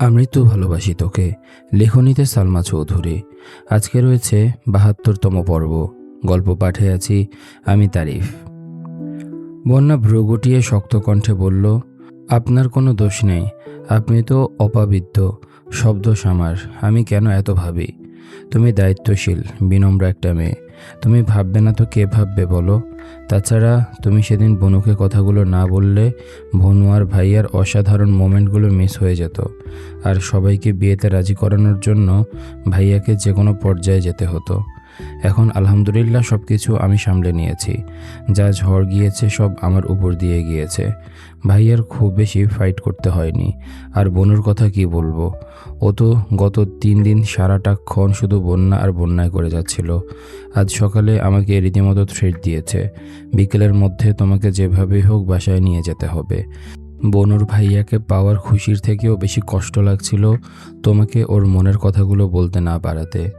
আমৃত্যু ভালোবাসি তোকে, লেখনীতে সালমা চৌধুরী। আজকে রয়েছে বাহাত্তরতম পর্ব, গল্প পাঠে আছি আমি তারিফ। বন্যা ভ্রু গুটিয়ে শক্ত কণ্ঠে বলল, আপনার কোনো দোষ নেই, আপনি তো অপাবিদ্য শব্দ সামার, আমি কেন এত ভাবি? তুমি দায়িত্বশীল, বিনম্র একটা মেয়ে তুমি ভাববে না তো কে ভাববে বলো? তাছাড়া তুমি সেদিন বনুকে কথাগুলো না বললে বনু আর ভাইয়ার অসাধারণ মোমেন্টগুলো মিস হয়ে যেত। আর সবাইকে বিয়েতে রাজি করানোর জন্য ভাইয়াকে যে কোনো পর্যায়ে যেতে হতো। এখন আলহামদুলিল্লাহ সব কিছু আমি সামলে নিয়েছি। যা ঝড় গিয়েছে সব আমার উপর দিয়ে গিয়েছে। ভাইয়ার খুব বেশি ফাইট করতে হয়নি। আর বনুর কথা কি বলব? ও তো গত তিন দিন সারাটাক্ষণ শুধু বন্যা আর বন্যায় করে যাচ্ছিল। আজ সকালে আমাকে রীতিমতো থ্রেট দিয়েছে। বিকেলের মধ্যে তোমাকে যেভাবেই হোক বাসায় নিয়ে যেতে হবে। বনুর ভাইয়াকে পাওয়ার খুশির থেকেও বেশি কষ্ট লাগছিল তোমাকে ওর মনের কথাগুলো বলতে না পারাতে।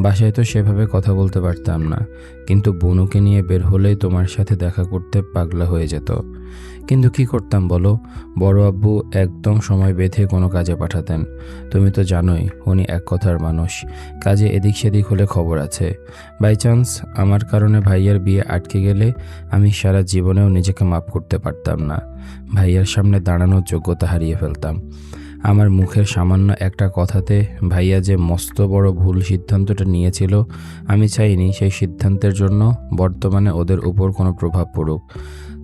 বাসায় তো সেভাবে কথা বলতে পারতাম না। কিন্তু বনুকে নিয়ে বের হলেই তোমার সাথে দেখা করতে পাগলা হয়ে যেত। কিন্তু কি করতাম বলো? বড় আব্বু একদম সময় বেঁধে কোনো কাজে পাঠাতেন। তুমি তো জানোই, উনি এক কথার মানুষ। কাজে এদিক সেদিক হলে খবর আছে। বাই চান্স, আমার কারণে ভাইয়ার বিয়ে আটকে গেলে আমি সারা জীবনেও নিজেকে মাপ করতে পারতাম না। ভাইয়ার সামনে দাঁড়ানোর যোগ্যতা হারিয়ে ফেলতাম। আমার মুখের সামান্য একটা কথাতে ভাইয়া যে মস্ত বড় ভুল সিদ্ধান্তটা নিয়েছিল, আমি চাইনি সেই সিদ্ধান্তের জন্য বর্তমানে ওদের উপর কোনো প্রভাব পড়ুক।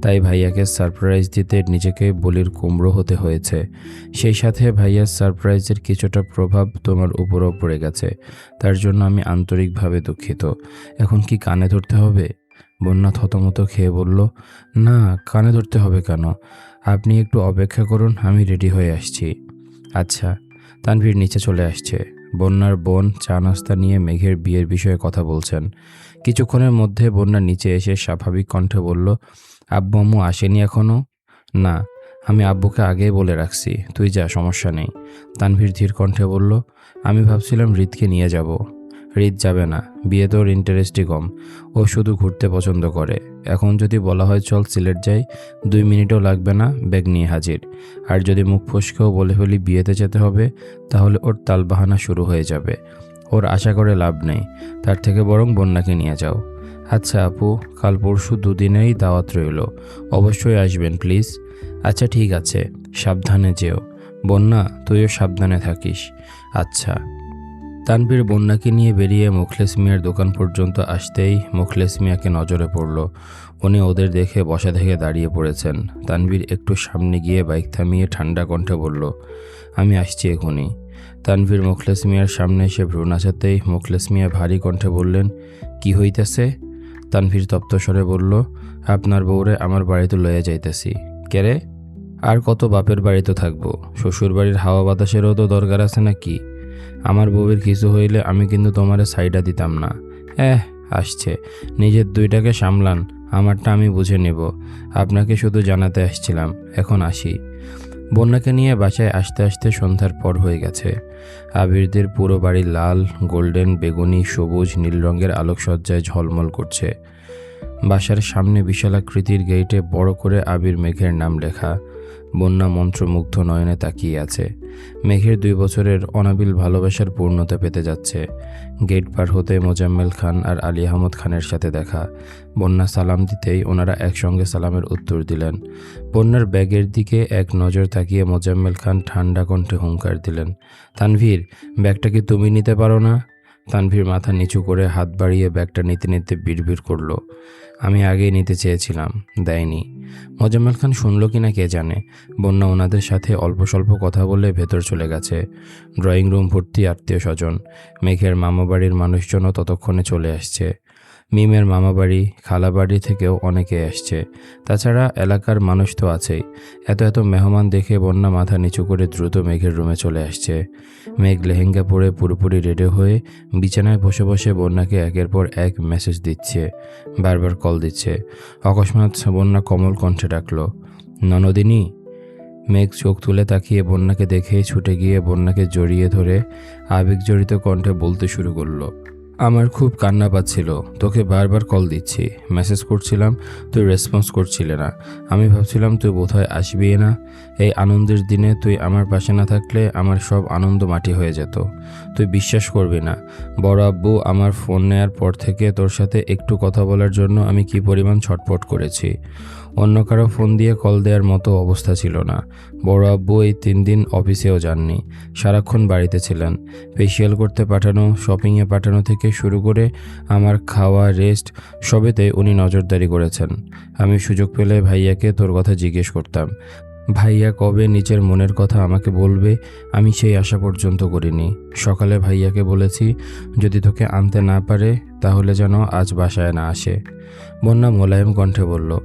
তাই ভাইয়াকে সারপ্রাইজ দিতে নিজেকে বলির কুমড়ো হতে হয়েছে। সেই সাথে ভাইয়ার সারপ্রাইজের কিছুটা প্রভাব তোমার উপরও পড়ে গেছে। তার জন্য আমি আন্তরিকভাবে দুঃখিত। এখন কি কানে ধরতে হবে? বন্যা থতমত খেয়ে বলল, না, কানে ধরতে হবে কেন? আপনি একটু অপেক্ষা করুন, আমি রেডি হয়ে আসছি। আচ্ছা তানভীর নিচে চলে আসছে। বন্যার বোন, চা নাস্তা নিয়ে মেঘের বিয়ের বিষয়ে কথা বলছেন। কিছুক্ষণের মধ্যে বন্যা নিচে এসে স্বাভাবিক কণ্ঠে বলল, আব্বু আম্মু আসেনি এখনও না, আমি আব্বুকে আগেই বলে রাখছি। তুই যা, সমস্যা নেই। তানভীর ধীর কণ্ঠে বলল, আমি ভাবছিলাম হৃদকে নিয়ে যাব। রিত যাবে না, বিয়ে তোর ইন্টারেস্টই কম। ও শুধু ঘুরতে পছন্দ করে। এখন যদি বলা হয় চল সিলেট যাই, দুই মিনিটও লাগবে না ব্যাগ নিয়ে হাজির। আর যদি মুখ ফসকেও বলে ফেলি বিয়েতে যেতে হবে, তাহলে ওর তালবাহানা শুরু হয়ে যাবে। ওর আশা করে লাভ নেই। তার থেকে বরং বন্যাকে নিয়ে যাও। আচ্ছা আপু, কাল পরশু দুদিনেই দাওয়াত রইল। অবশ্যই আসবেন প্লিজ আচ্ছা ঠিক আছে। সাবধানে যেও। বন্যা, তুইও সাবধানে থাকিস। আচ্ছা। তানবীর বন্যাকে নিয়ে বেরিয়ে মুখলেস মিয়ার দোকান পর্যন্ত আসতেই মুখলেস মিয়াকে নজরে পড়ল। উনি ওদের দেখে বসা থেকে দাঁড়িয়ে পড়েছেন। তানবীর একটু সামনে গিয়ে বাইক থামিয়ে ঠান্ডা কণ্ঠে বলল, আমি আসছি এখনই। তানভীর মুখলেস মিয়ার সামনে এসে ভ্রু নাচাতেই মুখলেস মিয়া ভারী কণ্ঠে বললেন, কি হইতেছে? তানভীর তপ্ত স্বরে বলল, আপনার বউরে আমার বাড়িতে লয়ে যাইতেছি। কেরে আর কত বাপের বাড়িতে থাকব? শ্বশুর বাড়ির হাওয়া বাতাসেরও তো দরকার আছে নাকি? আমার বউয়ের কিছু হইলে আমি কিন্তু তোমারে সাইডা দিতাম না। এহ, আসছে। নিজের দুইটাকে সামলান, আমারটা আমি বুঝে নেব। আপনাকে শুধু জানাতে আসছিলাম, এখন আসি। বন্যাকে নিয়ে বাসায় আসতে আসতে সন্ধ্যার পর হয়ে গেছে। আবিরদের পুরো বাড়ি লাল, গোল্ডেন, বেগুনি, সবুজ, নীল রঙের আলোকসজ্জায় ঝলমল করছে। বাসার সামনে বিশালাকৃতির গেইটে বড় করে আবির মেঘের নাম লেখা। বন্যা মন্ত্রমুগ্ধ নয়নে তাকিয়ে আছে। মেঘের দুই বছরের অনাবিল ভালোবাসার পূর্ণতা পেতে যাচ্ছে। গেট পার হতে মোজাম্মেল খান আর আলী আহমদ খানের সাথে দেখা। বন্যা সালাম দিতেই ওনারা একসঙ্গে সালামের উত্তর দিলেন। বন্যার ব্যাগের দিকে এক নজর তাকিয়ে মোজাম্মেল খান ঠান্ডা কণ্ঠে হুঙ্কার দিলেন, তানভীর ব্যাগটা কি তুমি নিতে পারো না? তানভীর মাথা নিচু করে হাত বাড়িয়ে ব্যাগটা নিতে নিতে বিড়বিড় করল। আমি আগেই নিতে চেয়েছিলাম, দেয়নি। মোজাম্মেল খান শুনল কি না কে জানে? বন্যা ওনাদের সাথে অল্প স্বল্প কথা বলে ভেতর চলে গেছে। ড্রয়িং রুম ভর্তি আত্মীয় স্বজন। মেঘের মামাবাড়ির মানুষজনও ততক্ষণে চলে আসছে। মিমের মামাবাড়ি, খালাবাড়ি থেকেও অনেকে আসছে তাছাড়া এলাকার মানুষ তো আছেই। এত এত মেহমান দেখে বন্যা মাথা নিচু করে দ্রুত মেঘের রুমে চলে আসছে। মেঘ লেহেঙ্গা পরে পুরোপুরি রেডি হয়ে বিছানায় বসে বসে বন্যাকে একের পর এক মেসেজ দিচ্ছে, বারবার কল দিচ্ছে। অকস্মাৎ বন্যা কমল কণ্ঠে ডাকলো, ননদিনী! মেঘ চোখ তুলে তাকিয়ে বন্যাকে দেখেই ছুটে গিয়ে বন্যাকে জড়িয়ে ধরে আবেগজড়িত কণ্ঠে বলতে শুরু করল আমার খুব কান্না পাচ্ছিল। তোকে বারবার কল দিচ্ছি। মেসেজ করছিলাম, তুই রেসপন্স করছিলে না। আমি ভাবছিলাম তুই বোধহয় আসবি না। এই আনন্দের দিনে তুই আমার পাশে না থাকলে আমার সব আনন্দ মাটি হয়ে যেত। তুই বিশ্বাস করবি না। বড় আব্বু আমার ফোন নেয়ার পর থেকে তোর সাথে একটু কথা বলার জন্য আমি কি পরিমাণ ছটফট করেছি। অন্য কারও ফোন দিয়ে কল দেওয়ার মতো অবস্থা ছিল না। বড় আব্বু এই তিন দিন অফিসেও যাননি। সারাক্ষণ বাড়িতে ছিলেন। ফেসিয়াল করতে পাঠানো শপিংয়ে পাঠানো থেকে শুরু করে আমার খাওয়া রেস্ট সবেতে উনি নজরদারি করেছেন। আমি সুযোগ পেলে ভাইয়াকে তোর কথা জিজ্ঞেস করতাম। ভাইয়া কবে নিজের মনের কথা আমাকে বলবে, আমি সেই আশা পর্যন্ত করিনি। সকালে ভাইয়াকে বলেছি, যদি তোকে আনতে না পারে, তাহলে যেন আজ বাসায় না আসে। বন্যা মোলায়েম কণ্ঠে বলল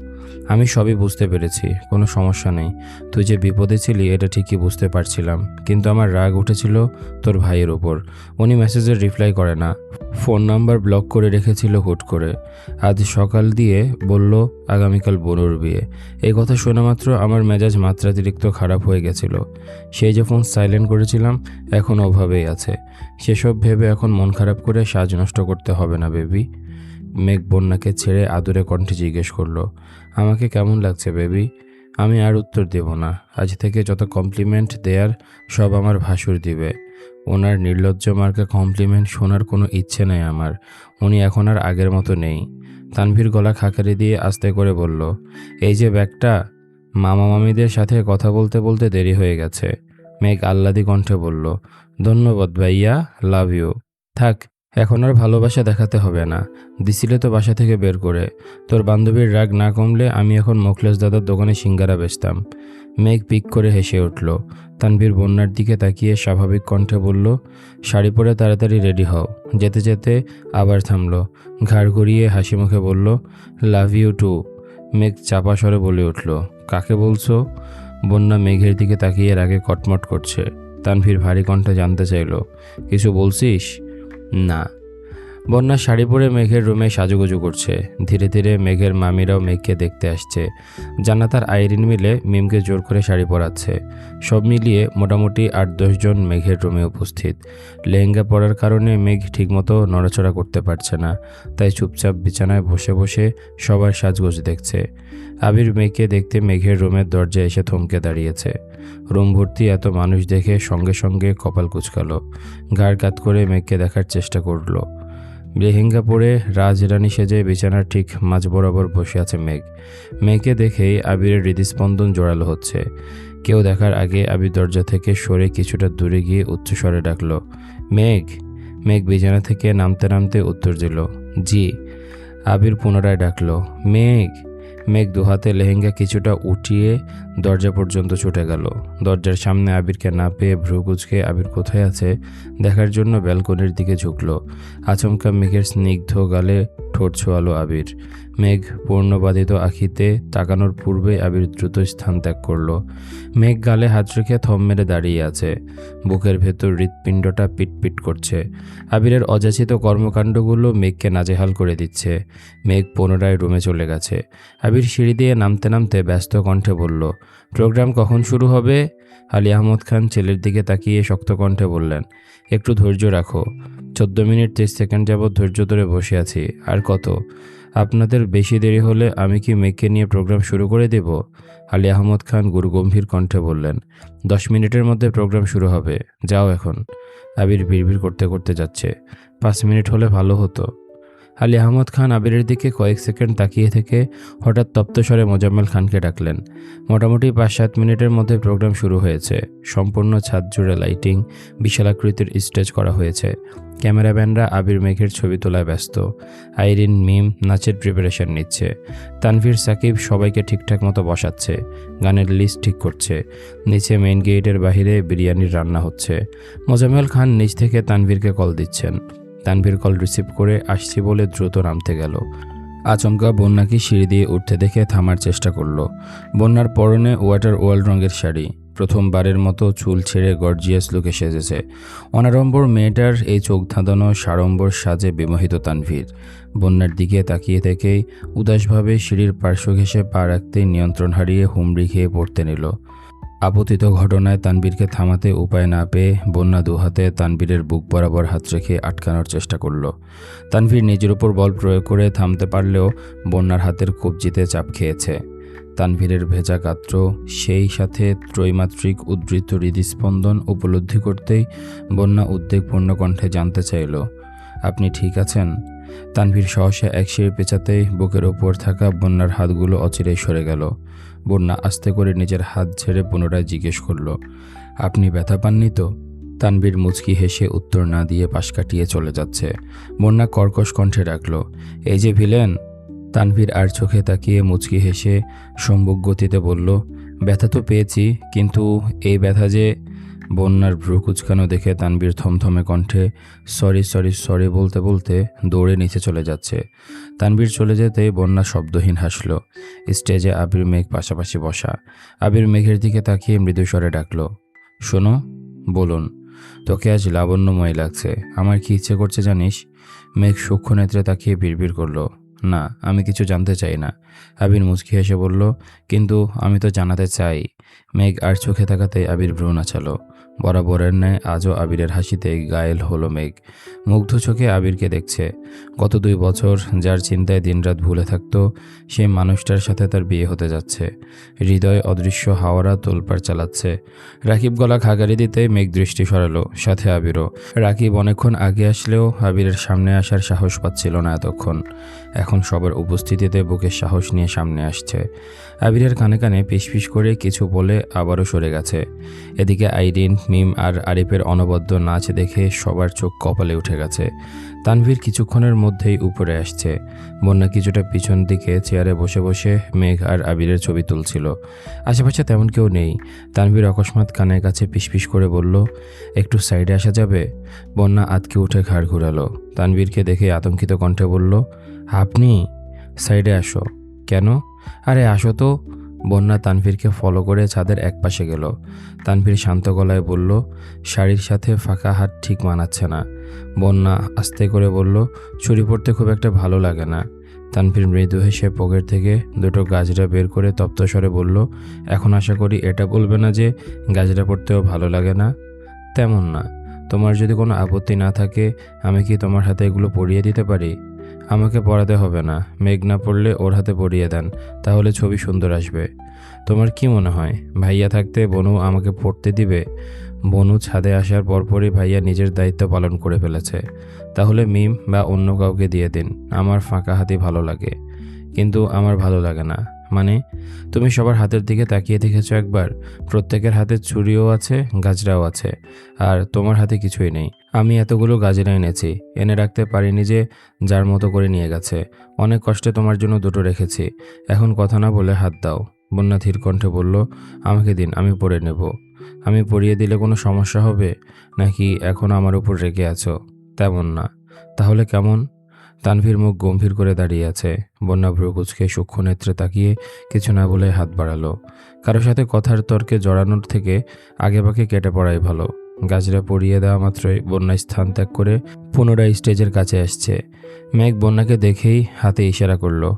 আমি সবই বুঝতে পেরেছি, কোনো সমস্যা নেই। তুই যে বিপদে ছিলি, এটা ঠিকই বুঝতে পারছিলাম। কিন্তু আমার রাগ উঠেছিল তোর ভাইয়ের ওপর। উনি মেসেজের রিপ্লাই করে না। ফোন নাম্বার ব্লক করে রেখেছিল হুট করে। আজ সকাল দিয়ে বলল, আগামীকাল বনুর বিয়ে। এই কথা শোনা মাত্র আমার মেজাজ মাত্রাতিরিক্ত খারাপ হয়ে গেছিল। সেই যে ফোন সাইলেন্ট করেছিলাম, এখন অভাবেই আছে। সেসব ভেবে এখন মন খারাপ করে সাজ নষ্ট করতে হবে না, বেবি। মেঘ বন্যাকে ছেড়ে আদুরে কণ্ঠে জিজ্ঞেস করল আমাকে কেমন লাগছে, বেবি? আমি আর উত্তর দেব না। আজ থেকে যত কমপ্লিমেন্ট দেয়ার, সব আমার ভাসুর দিবে। ওনার নির্লজ্জ মার্কা কমপ্লিমেন্ট শোনার কোনো ইচ্ছে নেই আমার। উনি এখন আর আগের মতো নেই। তানভীর গলা খাকারি দিয়ে আস্তে করে বলল, এই যে ব্যাগটা, মামা মামিদের সাথে কথা বলতে বলতে দেরি হয়ে গেছে। মেঘ আহ্লাদি কণ্ঠে বলল, ধন্যবাদ ভাইয়া লাভ ইউ থাক এখন আর ভালোবাসা দেখাতে হবে না। দিছিলে তো বাসা থেকে বের করে। তোর বান্ধবীর রাগ না কমলে আমি এখন মোখলেস দাদার দোকানে সিঙ্গারা বেচতাম। মেঘ পিক করে হেসে উঠল। তানভীর বন্যার দিকে তাকিয়ে স্বাভাবিক কণ্ঠে বলল, শাড়ি পরে তাড়াতাড়ি রেডি হও। যেতে যেতে আবার থামলো। ঘাড় ঘুরিয়ে হাসি মুখে বলল, লাভ ইউ টু। মেঘ চাপা স্বরে বলে উঠল, কাকে বলছো? বন্যা মেঘের দিকে তাকিয়ে রাগে কটমট করছে। তানভীর ভারী কণ্ঠে জানতে চাইল, কিছু বলছিস? না বন্যা শাড়ি পরে মেঘের রুমে সাজুগুজু করছে। ধীরে ধীরে মেঘের মামিরাও মেঘকে দেখতে আসছে। জান্নাতার আইরিন মিলে মিমকে জোর করে শাড়ি পরাচ্ছে। সব মিলিয়ে মোটামুটি আট দশজন মেঘের রুমে উপস্থিত। লেহেঙ্গা পরার কারণে মেঘ ঠিকমতো নড়াচড়া করতে পারছে না। তাই চুপচাপ বিছানায় বসে বসে সবার সাজগোজ দেখছে। আবির মেঘকে দেখতে মেঘের রুমের দরজায় এসে থমকে দাঁড়িয়েছে। রুম ভর্তি এত মানুষ দেখে সঙ্গে সঙ্গে কপাল কুচকালো। ঘাড় কাত করে মেঘকে দেখার চেষ্টা করল। লেহেঙ্গা পরে রাজরানী সেজে বিছানার ঠিক মাঝ বরাবর বসে আছে মেঘ। মেঘকে দেখেই আবিরের হৃদস্পন্দন জোরালো হচ্ছে। কেউ দেখার আগে আবির দরজা থেকে সরে কিছুটা দূরে গিয়ে উচ্চস্বরে ডাকল, মেঘ! মেঘ বিছানা থেকে নামতে নামতে উত্তর দিল, জি। আবির পুনরায় ডাকল, মেঘ! মেঘ দুহাতে লেহেঙ্গা কিছুটা উঠিয়ে দরজা পর্যন্ত ছুটে গেল। দরজার সামনে আবিরকে না পেয়ে ভ্রু কুচকে আবির কোথায় আছে, দেখার জন্য ব্যালকনির দিকে ঝুঁকলো। আচমকা মেঘের স্নিগ্ধ গালে ঠোঁট ছোয়ালো আবির। মেঘ পূর্ণবাদিত আখিতে তাকানোর পূর্বে আবির দ্রুত স্থান ত্যাগ করল। মেঘ গালে হাত রেখে থম মেরে দাঁড়িয়ে আছে। বুকের ভেতর হৃৎপিণ্ডটা পিটপিট করছে। আবিরের অযাচিত কর্মকাণ্ডগুলো মেঘকে নাজেহাল করে দিচ্ছে। মেঘ পুনরায় রুমে চলে গেছে। আবির সিঁড়ি দিয়ে নামতে নামতে ব্যস্ত কণ্ঠে বলল, প্রোগ্রাম কখন শুরু হবে? আলী আহমদ খান ছেলের দিকে তাকিয়ে শক্ত কণ্ঠে বললেন, একটু ধৈর্য রাখো। চোদ্দ মিনিট তেইশ সেকেন্ড যাবৎ ধৈর্য ধরে বসে আছি। আর কত? আপনাদের বেশি দেরি হলে আমি কি মেয়েকে নিয়ে প্রোগ্রাম শুরু করে দেব? আলী আহমদ খান গুরু গম্ভীর কণ্ঠে বললেন, দশ মিনিটের মধ্যে প্রোগ্রাম শুরু হবে। যাও এখন। আবির বিড়বিড় করতে করতে যাচ্ছে। পাঁচ মিনিট হলে ভালো হতো। আলী আহমদ খান আবিরের দিকে কয়েক সেকেন্ড তাকিয়ে থেকে হঠাৎ তপ্তস্বরে মোজাম্মেল খানকে ডাকলেন। মোটামুটি পাঁচ সাত মিনিটের মধ্যে প্রোগ্রাম শুরু হয়েছে। সম্পূর্ণ ছাদ জুড়ে লাইটিং বিশালাকৃতির স্টেজ করা হয়েছে। ক্যামেরাম্যানরা আবির মেঘের ছবি তোলায় ব্যস্ত। আইরিন, মিম, নাচের প্রিপারেশন নিচ্ছে। তানভীর, সাকিব সবাইকে ঠিকঠাক মতো বসাচ্ছে। গানের লিস্ট ঠিক করছে। নিচে মেইন গেটের বাহিরে বিরিয়ানির রান্না হচ্ছে। মোজাম্মেল খান নিচ থেকে তানভীরকে কল দিচ্ছেন। তানভীর কল রিসিভ করে আসছি বলে দ্রুত নামতে গেল। আচমকা বন্যাকে সিঁড়ি দিয়ে উঠতে দেখে থামার চেষ্টা করল। বন্যার পরনে ওয়াটার ওয়ার্ল্ড রঙের শাড়ি। প্রথমবারের মতো চুল ছেড়ে গর্জিয়াস লুকে সেজেছে। অনারম্বর মেয়েটার এই চোখ ধাঁধানো সাড়ম্বর সাজে বিমোহিত তানভীর। বন্যার দিকে তাকিয়ে থেকেই উদাসভাবে সিঁড়ির পার্শ্ব ঘেঁষে পা রাখতেই নিয়ন্ত্রণ হারিয়ে হুমড়ি খেয়ে পড়তে নিল। আপতিত ঘটনায় তানবীরকে থামাতে উপায় না পেয়ে বন্যা দুহাতে তানবীরের বুক বরাবর হাত রেখে আটকানোর চেষ্টা করল। তানভীর নিজের উপর বল প্রয়োগ করে থামতে পারলেও বন্যার হাতের কবজিতে চাপ খেয়েছে। তানভীরের ভেজা গাত্র সেই সাথে ত্রৈমাত্রিক উদ্বৃত্ত হৃদস্পন্দন উপলব্ধি করতেই বন্যা উদ্বেগপূর্ণ কণ্ঠে জানতে চাইল, আপনি ঠিক আছেন? তানভীর সহসা এক সিঁড়ি পেঁচাতেই বুকের ওপর থাকা বন্যার হাতগুলো অচিরেই সরে গেল। বন্যা আস্তে করে নিজের হাত ছেড়ে পুনরায় জিজ্ঞেস করল, আপনি ব্যথা পাননি তো? তানবীর মুচকি হেসে উত্তর না দিয়ে পাশ কাটিয়ে চলে যাচ্ছে। বন্যা কর্কশ কণ্ঠে ডাকল, এই যে ভিলেন? তানভীর আর চোখে তাকিয়ে মুচকি হেসে সম্ভুক গতিতে বলল, ব্যথা তো পেয়েছি, কিন্তু এই ব্যথা যে বন্যার ভ্রু কুচকানো দেখে তানবীর থমথমে কণ্ঠে সরি সরি সরি বলতে বলতে দৌড়ে নিচে চলে যাচ্ছে। তানবীর চলে যেতে বন্যা শব্দহীন হাসল। স্টেজে আবির মেঘ পাশাপাশি বসা। আবির মেঘের দিকে তাকিয়ে মৃদুস্বরে ডাকল, শোনো, বলুন, তোকে আজ লাবণ্যময় লাগছে। আমার কি ইচ্ছে করছে জানিস? মেঘ সূক্ষ্ম নেত্রে তাকিয়ে বিড়বিড় করল, না, আমি কিছু জানতে চাই না। আবির মুচকি হেসে বলল, কিন্তু আমি তো জানাতে চাই। মেঘ আর চোখে তাকাতে আবির ভ্রু নাচালো। বরাবরের ন্যায় আজও আবিরের হাসিতে গায়েল হলো মেঘ। মুগ্ধ চোখে আবিরকে দেখছে। গত দুই বছর যার চিন্তায় দিনরাত ভুলে থাকতো সেই মানুষটার সাথে তার বিয়ে হতে যাচ্ছে। হৃদয় অদৃশ্য হাওয়ারা তোলপাড় চালাচ্ছে। রাকিব গলা খাগারি দিতে মেঘ দৃষ্টি সরালো, সাথে আবিরও। রাকিব অনেকক্ষণ আগে আসলেও আবিরের সামনে আসার সাহস পাচ্ছিল না এতক্ষণ। এখন সবার উপস্থিতিতে বুকের সাহস নিয়ে সামনে আসছে। আবিরের কানে কানে পিস করে কিছু বলে আবারও সরে গেছে। এদিকে আইরিন, মিম আর আরিফের অনবদ্য নাচ দেখে সবার চোখ কপালে উঠে গেছে। তানভীর কিছুক্ষণের মধ্যেই উপরে আসছে। বন্যা কিছুটা পিছন দিকে চেয়ারে বসে বসে মেঘ আর আবিরের ছবি তুলছিল। আশেপাশে তেমন কেউ নেই। তানভীর অকস্মাৎ কানের কাছে পিসপিস করে বলল, একটু সাইডে আসা যাবে? বন্যা আতকে উঠে ঘাড় ঘুরালো। তানভীরকে দেখে আতঙ্কিত কণ্ঠে বলল, আপনি সাইডে আসো। কেন? আরে, আসো তো। বন্যা তানভীরকে ফলো করে ছাদের এক পাশে গেল। তানভীর শান্ত গলায় বলল, শাড়ির সাথে ফাঁকা হাত ঠিক মানাচ্ছে না। বন্যা আস্তে করে বলল চুরি পড়তে খুব একটা ভালো লাগে না। তানভীর মৃদু হেসে পকেট থেকে দুটো গাজরা বের করে তপ্তস্বরে বলল, এখন আশা করি এটা বলবে না যে গাজরা পড়তেও ভালো লাগে না। তেমন না। তোমার যদি কোনো আপত্তি না থাকে, আমি কি তোমার হাতে এগুলো পরিয়ে দিতে পারি? আমাকে পড়াতে হবে না। মেঘ না পড়লে ওর হাতে পড়িয়ে দেন, তাহলে ছবি সুন্দর আসবে। তোমার কি মনে হয়, ভাইয়া থাকতে বনু আমাকে পড়তে দিবে? বনু ছাদে আসার পরপরই ভাইয়া নিজের দায়িত্ব পালন করে ফেলেছে। তাহলে মিম বা অন্য কাউকে দিয়ে দিন, আমার ফাঁকা হাতি ভালো লাগে। কিন্তু আমার ভালো লাগে না। মানে তুমি সবার হাতের দিকে তাকিয়ে দেখেছ একবার, প্রত্যেকের হাতে ছুরিও আছে, গাজরাও আছে, আর তোমার হাতে কিছুই নেই। আমি এতগুলো গাজরা এনেছি, এনে রাখতে পারিনি যে যার মতো করে নিয়ে গেছে। অনেক কষ্টে তোমার জন্য দুটো রেখেছি। এখন কথা না বলে হাত দাও। বন্যা ধীর কণ্ঠে বলল, আমাকে দিন, আমি পরে নেব। আমি পরিয়ে দিলে কোনো সমস্যা হবে? নাকি এখন আমার উপর রেগে আছো? তেমন না। তাহলে কেমন? তানভীর মুখ গম্ভীর করে দাঁড়িয়ে আছে। বন্যা ভ্রুকুচকে সূক্ষ্ম নেত্রে তাকিয়ে কিছু না বলে হাত বাড়ালো। কারোর সাথে কথার তর্কে জড়ানোর থেকে আগেভাগে কেটে পড়াই ভালো। গাছরা পড়িয়ে দেওয়া মাত্রই বন্যায় স্থান ত্যাগ করে পুনরায় স্টেজের কাছে আসছে। মেঘ বন্যাকে দেখেই হাতে ইশারা করল।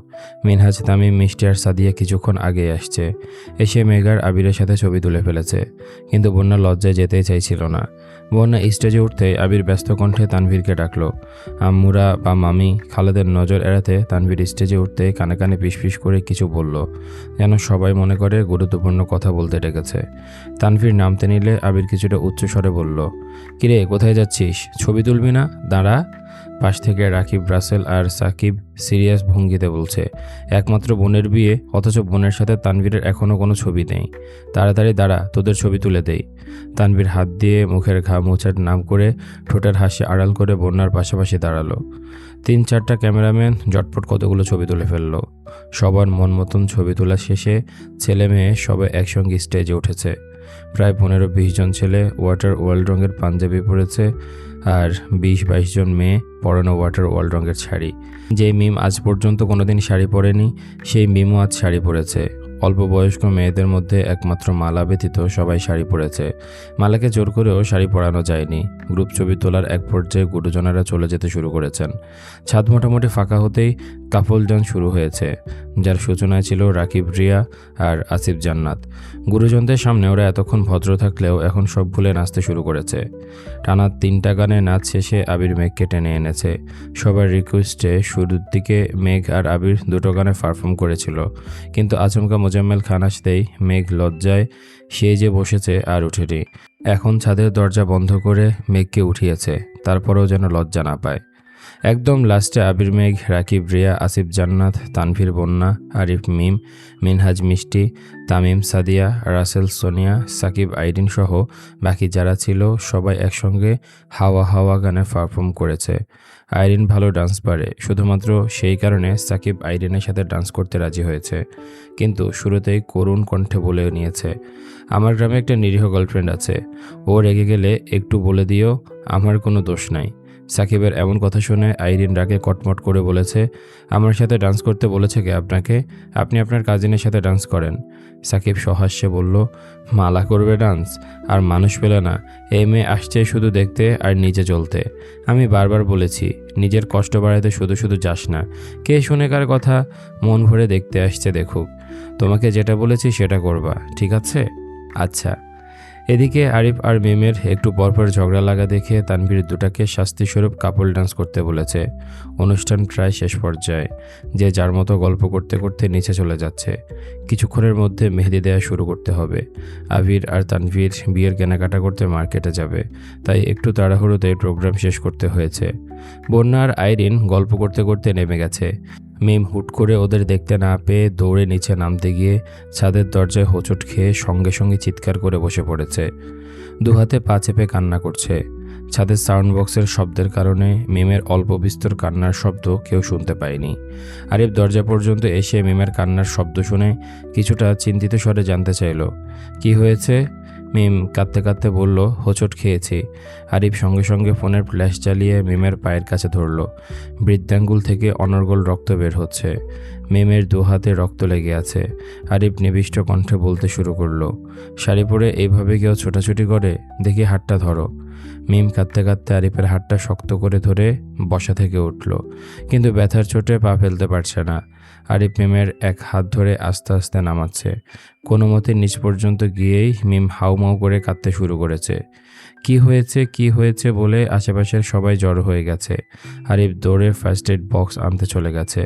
মিনহাজ, তামিম, মিষ্টি আর সাদিয়া কিছুক্ষণ আগে আসছে। এসে মেঘার আবিরের সাথে ছবি তুলে ফেলেছে। কিন্তু বন্যা লজ্জায় যেতেই চাইছিল না। বন্যা স্টেজে উঠতে আবির ব্যস্ত কণ্ঠে তানভীরকে ডাকলো। আম্মুরা বা মামি খালেদের নজর এড়াতে তানভীর স্টেজে উঠতে কানে কানে পিসপিস করে কিছু বলল, যেন সবাই মনে করে গুরুত্বপূর্ণ কথা বলতে ডেকেছে। তানভীর নামতে নিলে আবির কিছুটা উচ্চস্বরে বলল, কিরে, কোথায় যাচ্ছিস? ছবি তুলবি না? দাঁড়া। পাশ থেকে রাকিব রাসেল আর সাকিব সিরিয়াস ভঙ্গিতে বলছে, একমাত্র বোনের বিয়ে, অথচ বোনের সাথে তানভীরের এখনও কোনো ছবি নেই। তাড়াতাড়ি দাঁড়া, তোদের ছবি তুলে দেই। তানভীর হাত দিয়ে মুখের ঘা মোছার নাম করে ঠোঁটের হাসি আড়াল করে বন্যার পাশাপাশি দাঁড়াল। তিন চারটা ক্যামেরাম্যান জটপট কতগুলো ছবি তুলে ফেলল। সবার মন মতন ছবি তোলা শেষে ছেলে মেয়ে সবাই একসঙ্গে স্টেজে উঠেছে। প্রায় পনেরো বিশ জন ছেলে ওয়াটার ওয়ার্ল্ড রঙের পাঞ্জাবি পরেছে। আর বিশ বাইশ জন মেয়ে পরানো ওয়াটার ওয়াল রঙের শাড়ি। যে মিম আজ পর্যন্ত কোনোদিন শাড়ি পরেনি, সেই মিমও আজ শাড়ি পরেছে। অল্প বয়স্ক মেয়েদের মধ্যে একমাত্র মালা ব্যতীত সবাই শাড়ি পরেছে। মালাকে জোর করেও শাড়ি পরানো যায়নি। গ্রুপ ছবি তোলার এক পর্যায়ে গুরুজনেরা চলে যেতে শুরু করেছেন। ছাদ মোটামুটি ফাঁকা হতেই কাপল ডান শুরু হয়েছে। যার সূচনায় ছিল রাকিব রিয়া আর আসিফ জান্নাত। গুরুজনদের সামনে ওরা এতক্ষণ ভদ্র থাকলেও এখন সব ভুলে নাচতে শুরু করেছে। টানা তিনটা গানে নাচ শেষে আবির মেঘকে টেনে এনেছে। সবার রিকোয়েস্টে শুরুর দিকে মেঘ আর আবির দুটো গানে পারফর্ম করেছিল। কিন্তু আচমকা মোজাম্মেল খান আসতেই মেঘ লজ্জায় সে যে বসেছে আর উঠেনি। এখন ছাদের দরজা বন্ধ করে মেঘকে উঠিয়েছে, তারপরেও যেন লজ্জা না পায়। একদম লাস্টে আবির মেঘ, রাকিব রিয়া, আসিফ জান্নাত, তানভীর বন্যা, আরিফ মিম, মিনহাজ মিষ্টি, তামিম সাদিয়া, রাসেল সোনিয়া, সাকিব আইডিন সহ বাকি যারা ছিল সবাই একসঙ্গে হাওয়া হাওয়া গানে পারফর্ম করেছে। আইরিন ভালো ডান্স পারে, শুধুমাত্র সেই কারণে সাকিব আইরিনের সাথে ডান্স করতে রাজি হয়েছে। কিন্তু শুরুতেই করুণ কণ্ঠে বলে নিয়েছে, আমার গ্রামে একটা নিরীহ গার্লফ্রেন্ড আছে, ও রেগে গেলে একটু বলে দিও, আমার কোনো দোষ নাই। সাকিবের এমন কথা শুনে আইরিন রাগে কটমট করে বলেছে, আমার সাথে ডান্স করতে বলেছে কে আপনাকে? আপনি আপনার কাজিনের সাথে ডান্স করেন। সাকিব সহাস্যে বলল, মালা করবে ডান্স? আর মানুষ পেলে না। এই মেয়ে আসছে শুধু দেখতে আর নিচে চলতে আমি বারবার বলেছি, নিজের কষ্ট বাড়াতে শুধু শুধু যাস না। কে শুনে কার কথা? মন ভরে দেখতে আসছে, দেখুক। তোমাকে যেটা বলেছি সেটা করবা, ঠিক আছে? আচ্ছা। এদিকে আরিফ আর মিমের একটু পরপর ঝগড়া লাগা দেখে তানভীর দুটাকে শাস্তিস্বরূপ কাপল ডান্স করতে বলেছে। অনুষ্ঠান প্রায় শেষ পর্যায়ে, যে যার মতো গল্প করতে করতে নিচে চলে যাচ্ছে। কিছুক্ষণের মধ্যে মেহেদি দেওয়া শুরু করতে হবে। আবির আর তানভীর বিয়ের কেনাকাটা করতে মার্কেটে যাবে, তাই একটু তাড়াহুড়োতে প্রোগ্রাম শেষ করতে হয়েছে। বন্যা আর আইরিন গল্প করতে করতে নেমে গেছে। মিম হুট করে ওদের দেখতে না পেয়ে দৌড়ে নিচে নামতে গিয়ে ছাদের দরজায় হোঁচট খেয়ে সঙ্গে সঙ্গে চিৎকার করে বসে পড়েছে। দু হাতে পা চেপে কান্না করছে। ছাদের সাউন্ড বক্সের শব্দের কারণে মিমের অল্প বিস্তর কান্নার শব্দ কেউ শুনতে পায়নি। আরিফ দরজা পর্যন্ত এসে মিমের কান্নার শব্দ শুনে কিছুটা চিন্তিত স্বরে জানতে চাইল, কি হয়েছে? মিম কাঁদতে কাঁদতে বলল, হোঁচট খেয়েছি। আরিফ সঙ্গে সঙ্গে ফোনের ফ্ল্যাশ চালিয়ে মিমের পায়ের কাছে ধরল। বৃদ্ধাঙ্গুল থেকে অনর্গল রক্ত বের হচ্ছে। মিমের দু হাতে রক্ত লেগে আছে। আরিফ নিবিষ্ট কণ্ঠে বলতে শুরু করল, শাড়ি পরে এইভাবে কেউ ছোটাছুটি করে? দেখি হাতটা ধরো। মিম কাঁদতে কাঁদতে আরিফের হাতটা শক্ত করে ধরে বসা থেকে উঠল, কিন্তু ব্যথার চোটে পা ফেলতে পারছে না। আরিফ মিমের এক হাত ধরে আস্তে আস্তে নামাচ্ছে। কোনো মতে নিচ পর্যন্ত গিয়েই মিম হাউমাউ করে কাঁদতে শুরু করেছে। কি হয়েছে কি হয়েছে বলে আশেপাশের সবাই জড়ো হয়ে গেছে আরিফ দৌড়ে ফার্স্ট এড বক্স আনতে চলে গেছে।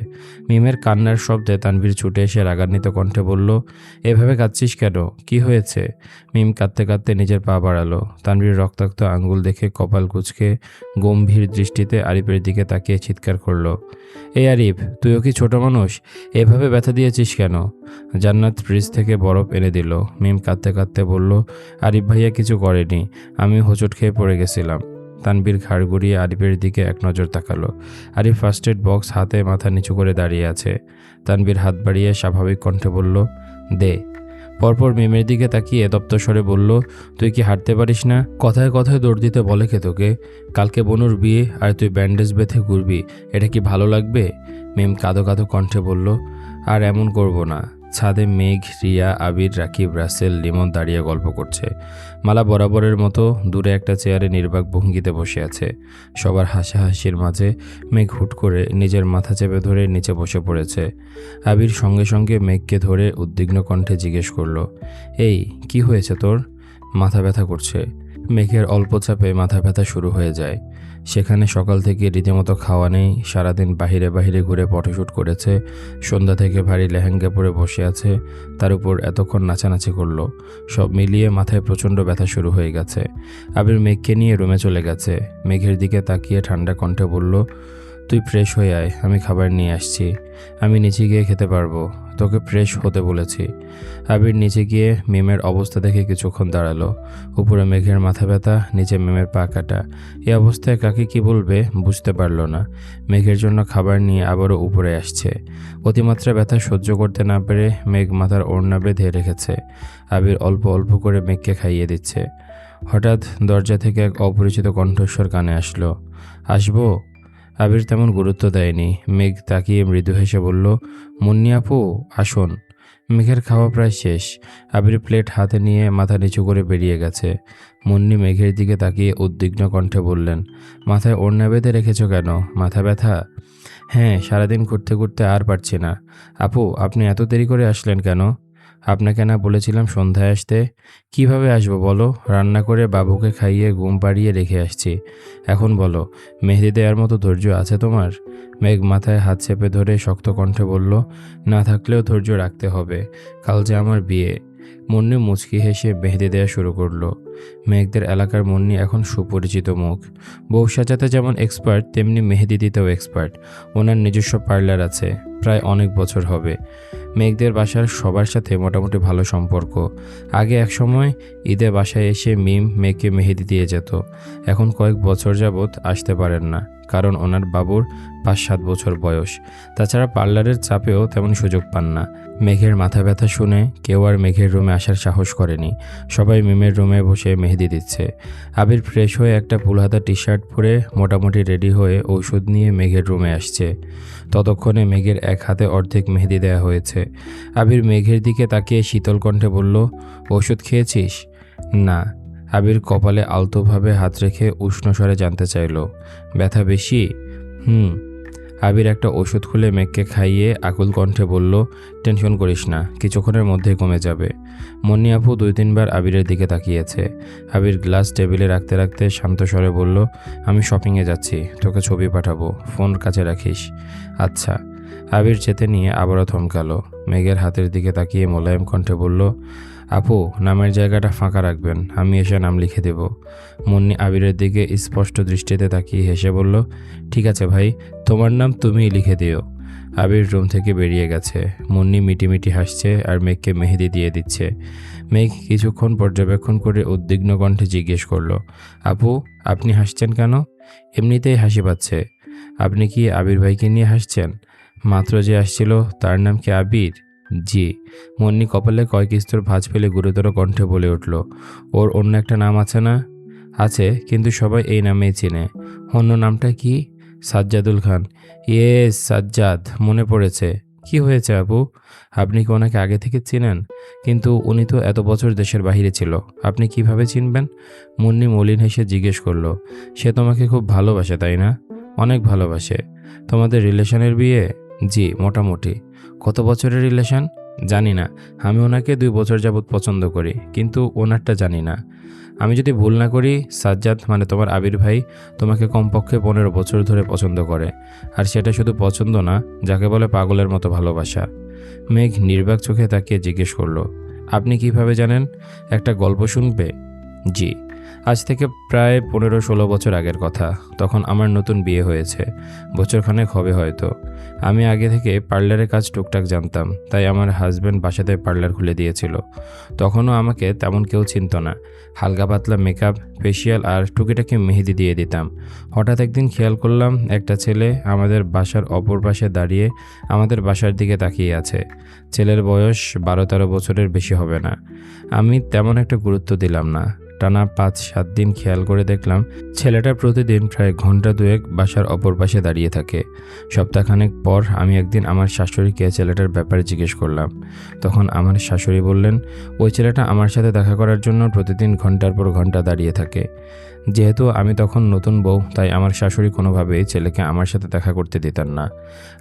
মিমের কান্নার শব্দে তানভীর ছুটে এসে রাগান্বিত কণ্ঠে বলল, এভাবে কাঁদছিস কেন? কি হয়েছে? মিম কাঁদতে কাঁদতে নিজের পা বাড়ালো। তানভীর রক্তাক্ত আঙ্গুল দেখে কপাল কুচকে গম্ভীর দৃষ্টিতে আরিফের দিকে তাকিয়ে চিৎকার করল, এই আরিফ, তুইও কি ছোট মানুষ? এভাবে ব্যথা দিয়েছিস কেন? জান্নাত ফ্রিজ থেকে বরফ এনে দিল। মিম কাঁদতে কাঁদতে বলল, আরিফ ভাইয়া কিছু করেনি। আমি হোঁচট খেয়ে পড়ে গেছিলাম। তানবীর ঘাড় গড়িয়ে আরিফের দিকে এক নজর তাকালো। আরিফ ফার্স্ট এড বক্স হাতে মাথা নিচু করে দাঁড়িয়ে আছে। তানবীর হাত বাড়িয়ে স্বাভাবিক কণ্ঠে বলল, দে। পরপর মেমের দিকে তাকিয়ে দপ্তর স্বরে বলল, তুই কি হাঁটতে পারিস না? কথায় কথায় দৌড় দিতে বলে কে তোকে? কালকে বনুর বিয়ে আর তুই ব্যান্ডেজ বেঁধে ঘুরবি। এটা কি ভালো লাগবে? মেম কাঁদো কাঁদো কণ্ঠে বলল, আর এমন করব না। ছাদে মেঘ, রিয়া, আবির, রাকিব, রাসেল, লিমন দাঁড়িয়ে গল্প করছে। মালা বরাবরের মতো দূরে একটা চেয়ারে নির্বাক ভঙ্গিতে বসে আছে। সবার হাসাহাসির মাঝে মেঘ হুট করে নিজের মাথা চেপে ধরে নিচে বসে পড়েছে। আবির সঙ্গে সঙ্গে মেঘকে ধরে উদ্বিগ্ন কণ্ঠে জিজ্ঞেস করল, এই, কি হয়েছে তোর? মাথা ব্যথা করছে। মেঘের অল্প চাপে মাথা ব্যথা শুরু হয়ে যায়। সেখানে সকাল থেকে রীতিমতো খাওয়া নেই, সারাদিন বাহিরে বাহিরে ঘুরে ফটোশ্যুট করেছে, সন্ধ্যা থেকে ভারী লেহেঙ্গা পরে বসে আছে, তার উপর এতক্ষণ নাচানাচি করল, সব মিলিয়ে মাথায় প্রচণ্ড ব্যথা শুরু হয়ে গেছে। আবির মেঘকে নিয়ে রুমে চলে গেছে, মেঘের দিকে তাকিয়ে ঠান্ডা কণ্ঠে বলল তুই ফ্রেশ হয়ে আয়, আমি খাবার নিয়ে আসছি। আমি নিচে গিয়ে খেতে পারব। তোকে ফ্রেশ হতে বলেছি। আবির নিচে গিয়ে মেমের অবস্থা দেখে কিছুক্ষণ দাঁড়াল। উপরে মেঘের মাথা ব্যথা, নিচে মেমের পা কাটা। এ অবস্থায় কাকে কি বলবে বুঝতে পারল না। মেঘের জন্য খাবার নিয়ে আবারও উপরে আসছে। অতিমাত্রা ব্যথা সহ্য করতে না পেরে মেঘ মাথার ওড়না বেঁধে রেখেছে। আবির অল্প অল্প করে মেঘকে খাইয়ে দিচ্ছে। হঠাৎ দরজা থেকে এক অপরিচিত কণ্ঠস্বর কানে আসলো। আসব? আবির তেমন গুরুত্ব দেয়নি। মেঘ তাকিয়ে মৃদু হেসে বলল, মুন্নি আপু, আসুন। মেঘের খাওয়া প্রায় শেষ। আবির প্লেট হাতে নিয়ে মাথা নিচু করে বেরিয়ে গেছে। মুন্নি মেঘের দিকে তাকিয়ে উদ্বিগ্ন কণ্ঠে বললেন, মাথায় ওড়না বেঁধে রেখেছো কেন? মাথা ব্যথা? হ্যাঁ সারাদিন ঘুরতে ঘুরতে আর পারছি না। আপু, আপনি এত দেরি করে আসলেন কেন? আপনাকে না বলেছিলাম সন্ধ্যায় আসতে। কীভাবে আসব বলো? রান্না করে বাবুকে খাইয়ে ঘুম পাড়িয়ে রেখে আসছি। এখন বলো, মেহেদি দেওয়ার মতো ধৈর্য আছে তোমার? মেঘ মাথায় হাত চেপে ধরে শক্ত কণ্ঠে বলল, না থাকলেও ধৈর্য রাখতে হবে। কাল যে আমার বিয়ে। মুন্নি মুচকি হেসে মেহেদি দেওয়া শুরু করল। মেঘদের এলাকার মুন্নি এখন সুপরিচিত মুখ। বউ সাজাতে যেমন এক্সপার্ট তেমনি মেহেদি দিতেও এক্সপার্ট ওনার নিজস্ব পার্লার আছে। প্রায় অনেক বছর হবে। মেঘদের বাসার সবার সাথে মোটামুটি ভালো সম্পর্ক। আগে এক সময় ঈদে বাসায় এসে মিম মেয়েকে মেহেদি দিয়ে যেত। এখন কয়েক বছর যাবৎ আসতে পারেন না। কারণ ওনার বাবুর পাঁচ সাত বছর বয়স। তাছাড়া পার্লারের চাপেও তেমন সুযোগ পান না। মেঘের মাথা ব্যথা শুনে কেউ আর মেঘের রুমে আসার সাহস করেনি। সবাই মিমের রুমে বসে মেহেদি দিচ্ছে। আবির ফ্রেশ হয়ে একটা ফুলহাতা টি শার্ট পরে মোটামুটি রেডি হয়ে ঔষধ নিয়ে মেঘের রুমে আসছে। ততক্ষণে মেঘের এক হাতে অর্ধেক মেহেদি দেওয়া হয়েছে। আবির মেঘের দিকে তাকিয়ে শীতল কণ্ঠে বলল, ওষুধ খেয়েছিস? না। আবির কপালে আলতোভাবে হাত রেখে উষ্ণ স্বরে জানতে চাইল, ব্যথা বেশি? হুম। আবির একটা ওষুধ খুলে মেঘকে খাইয়ে আকুল কণ্ঠে বলল, টেনশন করিস না, কিছুক্ষণের মধ্যেই কমে যাবে। মনি আপু দুই তিনবার আবিরের দিকে তাকিয়েছে। আবির গ্লাস টেবিলে রাখতে রাখতে শান্ত স্বরে বলল, আমি শপিংয়ে যাচ্ছি, তোকে ছবি পাঠাবো, ফোন কাছে রাখিস। আচ্ছা। আবির চেতে নিয়ে আবারও থমকালো। মেঘের হাতের দিকে তাকিয়ে মোলায়েম কণ্ঠে বলল আপু, নামের জায়গাটা ফাঁকা রাখবেন, আমি এসে নাম লিখে দেব। মুন্নি আবিরের দিকে স্পষ্ট দৃষ্টিতে তাকিয়ে হেসে বলল, ঠিক আছে ভাই, তোমার নাম তুমিই লিখে দিও। আবির রুম থেকে বেরিয়ে গেছে। মুন্নি মিটিমিটি হাসছে আর মেঘকে মেহেদি দিয়ে দিচ্ছে। মেঘ কিছুক্ষণ পর্যবেক্ষণ করে উদ্বিগ্ন কণ্ঠে জিজ্ঞেস করল, আপু, আপনি হাসছেন কেন? এমনিতেই হাসি পাচ্ছে। আপনি কি আবির ভাইকে নিয়ে হাসছেন? মাত্র যে আসছিল, তার নাম কি আবির? জি। মুন্নি কপালে কয়েক স্তর ভাঁজ ফেলে গুরুতর কণ্ঠে বলে উঠল, ওর অন্য একটা নাম আছে না? আছে, কিন্তু সবাই এই নামেই চেনে। অন্য নামটা কি? সাজ্জাদুল খান। ইয়ে সাজ্জাদ, মনে পড়েছে। কি হয়েছে আপু আপনি কি ওনাকে আগে থেকে চিনেন? কিন্তু উনি তো এত বছর দেশের বাইরে ছিল, আপনি কীভাবে চিনবেন? মুন্নি মলিন হেসে জিজ্ঞেস করল, সে তোমাকে খুব ভালোবাসে, তাই না? অনেক ভালোবাসে। তোমাদের রিলেশনের বিয়ে? জি, মোটামুটি। কত বছরের রিলেশন? জানি না। আমি ওনাকে দুই বছর যাবৎ পছন্দ করি, কিন্তু ওনারটা জানি না। আমি যদি ভুল না করি, সাজ্জাদ মানে তোমার আবির ভাই, তোমাকে কমপক্ষে পনেরো বছর ধরে পছন্দ করে। আর সেটা শুধু পছন্দ না, যাকে বলে পাগলের মতো ভালোবাসা। মেঘ নির্বাক চোখে তাকিয়ে জিজ্ঞেস করল, আপনি কীভাবে জানেন? একটা গল্প শুনবে? জি। আজ থেকে প্রায় পনেরো ষোলো বছর আগের কথা। তখন আমার নতুন বিয়ে হয়েছে। বছরখানেক হবে হয়তো। আমি আগে থেকে পার্লারের কাজ টুকটাক জানতাম, তাই আমার হাজব্যান্ড বাসাতে পার্লার খুলে দিয়েছিল। তখনও আমাকে তেমন কেউ চিনত না। হালকা পাতলা মেকআপ ফেসিয়াল আর টুকিটাকি মেহেদি দিয়ে দিতাম। হঠাৎ একদিন খেয়াল করলাম, একটা ছেলে আমাদের বাসার অপর পাশে দাঁড়িয়ে আমাদের বাসার দিকে তাকিয়ে আছে। ছেলের বয়স বারো তেরো বছরের বেশি হবে না। আমি তেমন একটা গুরুত্ব দিলাম না। টানা পাঁচ, সাত দিন খেয়াল করে দেখলাম ছেলেটা প্রতিদিন প্রায় ঘণ্টা দুয়েক বাসার অপর পাশে দাঁড়িয়ে থাকে। সপ্তাহখানেক পর আমি একদিন আমার শাশুড়িকে ছেলেটার ব্যাপারে জিজ্ঞেস করলাম। তখন আমার শাশুড়ি বললেন, ওই ছেলেটা আমার সাথে দেখা করার জন্য প্রতিদিন ঘণ্টার পর ঘণ্টা দাঁড়িয়ে থাকে। যেহেতু আমি তখন নতুন বউ, তাই আমার শাশুড়ি কোনোভাবেই ছেলেকে আমার সাথে দেখা করতে দিতেন না।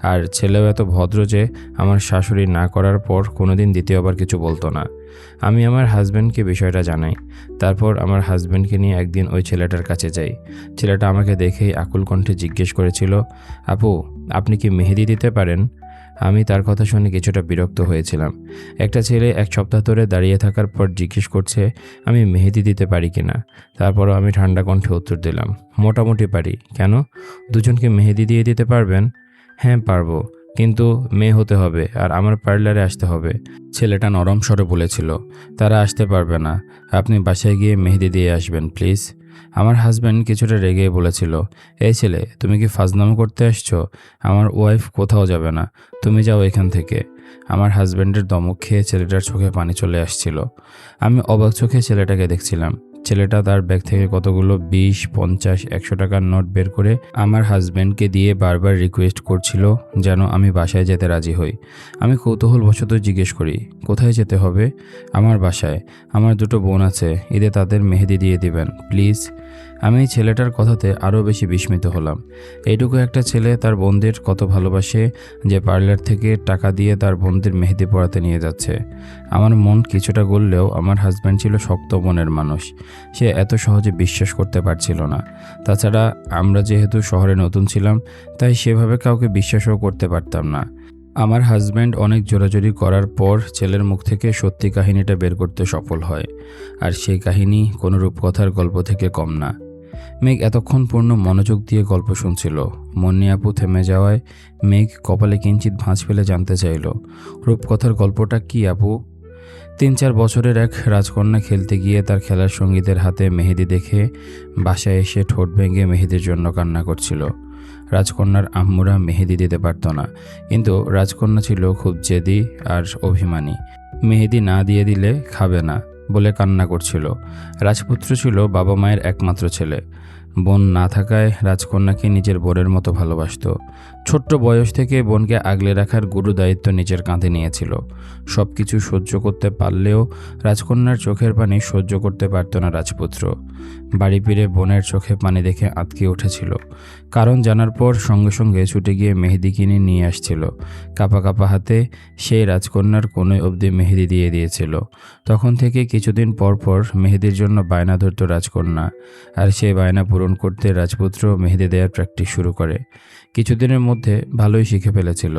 আর ছেলেও এত ভদ্র যে আমার শাশুড়ি না করার পর কোনোদিন দ্বিতীয়বার কিছু বলতো না। আমি আমার হাজব্যান্ডকে বিষয়টা জানাই, তারপর আমার হাজব্যান্ডকে নিয়ে একদিন ওই ছেলেটার কাছে যাই। ছেলেটা আমাকে দেখেই আকুল কণ্ঠে জিজ্ঞেস করেছিল, আপু, আপনি কি মেহেদি দিতে পারেন? আমি তার কথা শুনে কিছুটা বিরক্ত হয়েছিলাম। একটা ছেলে এক সপ্তাহ ধরে দাঁড়িয়ে থাকার পর জিজ্ঞেস করছে, আমি মেহেদি দিতে পারি কিনা তারপরও আমি ঠান্ডা কণ্ঠে উত্তর দিলাম, মোটামুটি পারি। কেন? দুজনকে মেহেদি দিয়ে দিতে পারবেন? হ্যাঁ পারব। কিন্তু মেয়ে হতে হবে আর আমার পার্লারে আসতে হবে। ছেলেটা নরম স্বরে বলেছিল, তারা আসতে পারবে না। আপনি বাসায় গিয়ে মেহেদি দিয়ে আসবেন, প্লিজ। আমার হাজব্যান্ড কিছুটা রেগে বলেছিল, এই ছেলে, তুমি কি ফাজনামো করতে আসছো? আমার ওয়াইফ কোথাও যাবে না। তুমি যাও এখান থেকে। আমার হাজব্যান্ডের দমক খেয়ে ছেলেটার চোখে পানি চলে আসছিল। আমি অবাক চোখে ছেলেটাকে দেখছিলাম। ছেলেটা তার ব্যাগ থেকে কতগুলো বিশ, পঞ্চাশ, একশো টাকার নোট বের করে আমার হাজব্যান্ডকে দিয়ে বারবার রিকোয়েস্ট করছিল যেন আমি বাসায় যেতে রাজি হই। আমি কৌতূহলবশত জিজ্ঞেস করি, কোথায় যেতে হবে? আমার বাসায়। আমার দুটো বোন আছে। ঈদে তাদের মেহেদি দিয়ে দিবেন, প্লিজ। আমি এই ছেলেটার কথাতে আরও বেশি বিস্মিত হলাম। এইটুকু একটা ছেলে তার বোনদের কত ভালোবাসে যে পার্লার থেকে টাকা দিয়ে তার বোনদের মেহেদি পড়াতে নিয়ে যাচ্ছে। আমার মন কিছুটা গললেও আমার হাজব্যান্ড ছিল শক্ত মনের মানুষ। সে এত সহজে বিশ্বাস করতে পারছিল না। তাছাড়া আমরা যেহেতু শহরে নতুন ছিলাম, তাই সেভাবে কাউকে বিশ্বাসও করতে পারতাম না। আমার হাজব্যান্ড অনেক জোরাজোরি করার পর ছেলের মুখ থেকে সত্যি কাহিনীটা বের করতে সফল হয়। আর সেই কাহিনী কোনো রূপকথার গল্প থেকে কম না। মেঘ এতক্ষণ পূর্ণ মনোযোগ দিয়ে গল্প শুনছিল। মন্নি আপু থেমে যাওয়ায় মেঘ কপালে কিঞ্চিত ভাঁজ ফেলে জানতে চাইল, রূপকথার গল্পটা কি আপু? তিন চার বছরের এক রাজকন্যা খেলতে গিয়ে তার খেলার সঙ্গীদের হাতে মেহেদি দেখে বাসায় এসে ঠোঁট ভেঙে মেহেদির জন্য কান্না করছিল। রাজকন্যার আম্মুরা মেহেদি দিতে পারত না, কিন্তু রাজকন্যা ছিল খুব জেদি আর অভিমানী। মেহেদি না দিয়ে দিলে খাবে না। বলে কান্না করছিল। রাজপুত্র ছিল বাবা মায়ের একমাত্র ছেলে। বোন না থাকায় রাজকন্যাকে নিজের বোনের মতো ভালোবাসত। ছোট্ট বয়স থেকে বোনকে আগলে রাখার গুরু দায়িত্ব নিজের কাঁধে নিয়েছিল। সব কিছু সহ্য করতে পারলেও রাজকন্যার চোখের পানি সহ্য করতে পারত না রাজপুত্র। বাড়ি ফিরে বোনের চোখে পানি দেখে আঁতকে উঠেছিল। কারণ জানার পর সঙ্গে সঙ্গে ছুটে গিয়ে মেহেদি কিনে নিয়ে আসছিল। কাপা কাপা হাতে সেই রাজকন্যার কোনোই অবধি মেহেদি দিয়ে দিয়েছিল। তখন থেকে কিছুদিন পর পর মেহেদির জন্য বায়না ধরত রাজকন্যা। আর সেই বায়না পূরণ করতে রাজপুত্র মেহেদি দেওয়ার প্র্যাকটিস শুরু করে। কিছুদিনের মধ্যে ভালোই শিখে ফেলেছিল।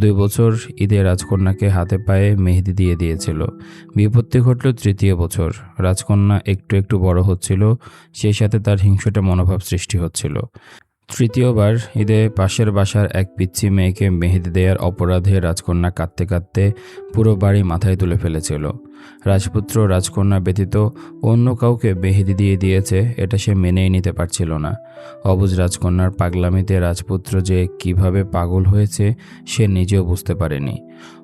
দুই বছর ঈদে রাজকন্যাকে হাতে পায়ে মেহেদি দিয়ে দিয়েছিল। বিপত্তি ঘটল তৃতীয় বছর। রাজকন্যা একটু একটু বড় হচ্ছিল, সেই সাথে তার হিংসটা মনোভাব সৃষ্টি হচ্ছিল। তৃতীয়বার ঈদে পাশের বাসার এক পিচ্ছি মেয়েকে মেহেদি দেওয়ার অপরাধে রাজকন্যা কাঁদতে কাঁদতে পুরো বাড়ি মাথায় তুলে ফেলেছিল। রাজপুত্র রাজকন্যা ব্যতীত অন্য কাউকে মেহেদি দিয়ে দিয়েছে, এটা সে মেনেই নিতে পারছিল না। অবুজ রাজকন্যার পাগলামিতে রাজপুত্র যে কীভাবে পাগল হয়েছে, সে নিজেও বুঝতে পারেনি।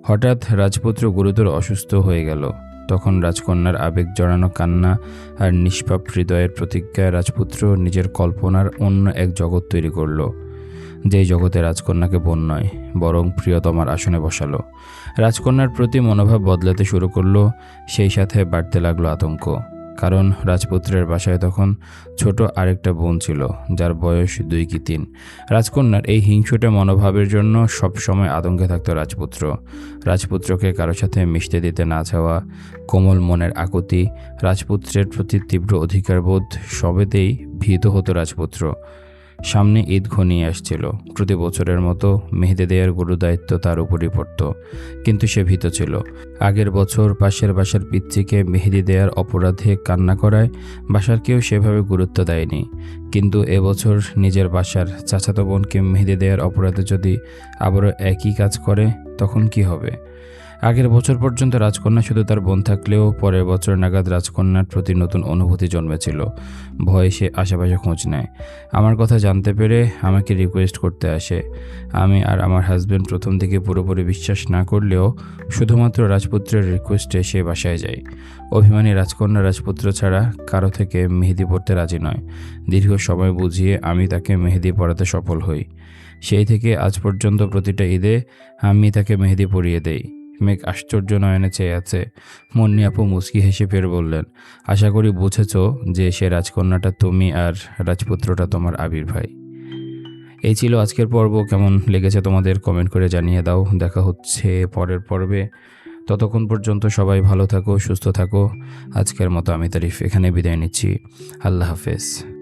হঠাৎ রাজপুত্র গুরুতর অসুস্থ হয়ে গেল। তখন রাজকন্যার আবেগ জড়ানো কান্না আর নিষ্পাপ হৃদয়ের প্রতিজ্ঞায় রাজপুত্র নিজের কল্পনার অন্য এক জগৎ তৈরি করল। যেই জগতে রাজকন্যাকে বোন নয়, বরং প্রিয়তমার আসনে বসালো। রাজকন্যার প্রতি মনোভাব বদলাতে শুরু করল, সেই সাথে বাড়তে লাগল আতঙ্ক। কারণ রাজপুত্রের বাসায় তখন ছোট আরেকটা বোন ছিল, যার বয়স দুই কি তিন। রাজকন্যার এই হিংসুটে মনোভাবের জন্য সব সময় আতঙ্কে থাকত রাজপুত্র। রাজপুত্রকে কারোর সাথে মিশতে দিতে না চাওয়া, কোমল মনের আকুতি, রাজপুত্রের প্রতি তীব্র অধিকারবোধ সবেতেই ভীত হতো রাজপুত্র। সামনে ঈদ ঘনিয়ে আসছিল। প্রতি বছরের মতো মেহেদি দেয়ার গুরু দায়িত্ব তার উপরই পড়ত, কিন্তু সে ভীত ছিল। আগের বছর পাশের বাসার পিচ্চিকে মেহেদি দেয়ার অপরাধে কান্না করায় বাসার কেউ সেভাবে গুরুত্ব দেয়নি। কিন্তু এবছর নিজের বাসার চাচাতো বোনকে মেহেদি দেওয়ার অপরাধে যদি আবারও একই কাজ করে, তখন কি হবে? আগের বছর পর্যন্ত রাজকন্যা শুধু তার বোন থাকলেও পরের বছর নাগাদ রাজকন্যার প্রতি নতুন অনুভূতি জন্মেছিল। ভয়ে সে আশেপাশে খোঁজ নেয়। আমার কথা জানতে পেরে আমাকে রিকোয়েস্ট করতে আসে। আমি আর আমার হাজব্যান্ড প্রথম থেকে পুরোপুরি বিশ্বাস না করলেও শুধুমাত্র রাজপুত্রের রিকোয়েস্টে সে বাসায় যায়। অভিমানী রাজকন্যা রাজপুত্র ছাড়া কারও থেকে মেহেদি পড়তে রাজি নয়। দীর্ঘ সময় বুঝিয়ে আমি তাকে মেহেদি পড়াতে সফল হই। সেই থেকে আজ পর্যন্ত প্রতিটা ঈদে আমি তাকে মেহেদি পরিয়ে দেই। মেঘ আশ্চর্য নয়নে চেয়ে আছে। মুন্নি আপু মুচকি হেসে ফের বললেন, আশা করি বুঝেছ যে সে রাজকন্যাটা তুমি আর রাজপুত্রটা তোমার আবির ভাই। এই ছিল আজকের পর্ব। কেমন লেগেছে তোমাদের কমেন্ট করে জানিয়ে দাও। দেখা হচ্ছে পরের পর্বে। ততক্ষণ পর্যন্ত সবাই ভালো থাকো, সুস্থ থাকো। আজকের মতো আমি তারিফ এখানে বিদায় নিচ্ছি। আল্লাহ হাফেজ।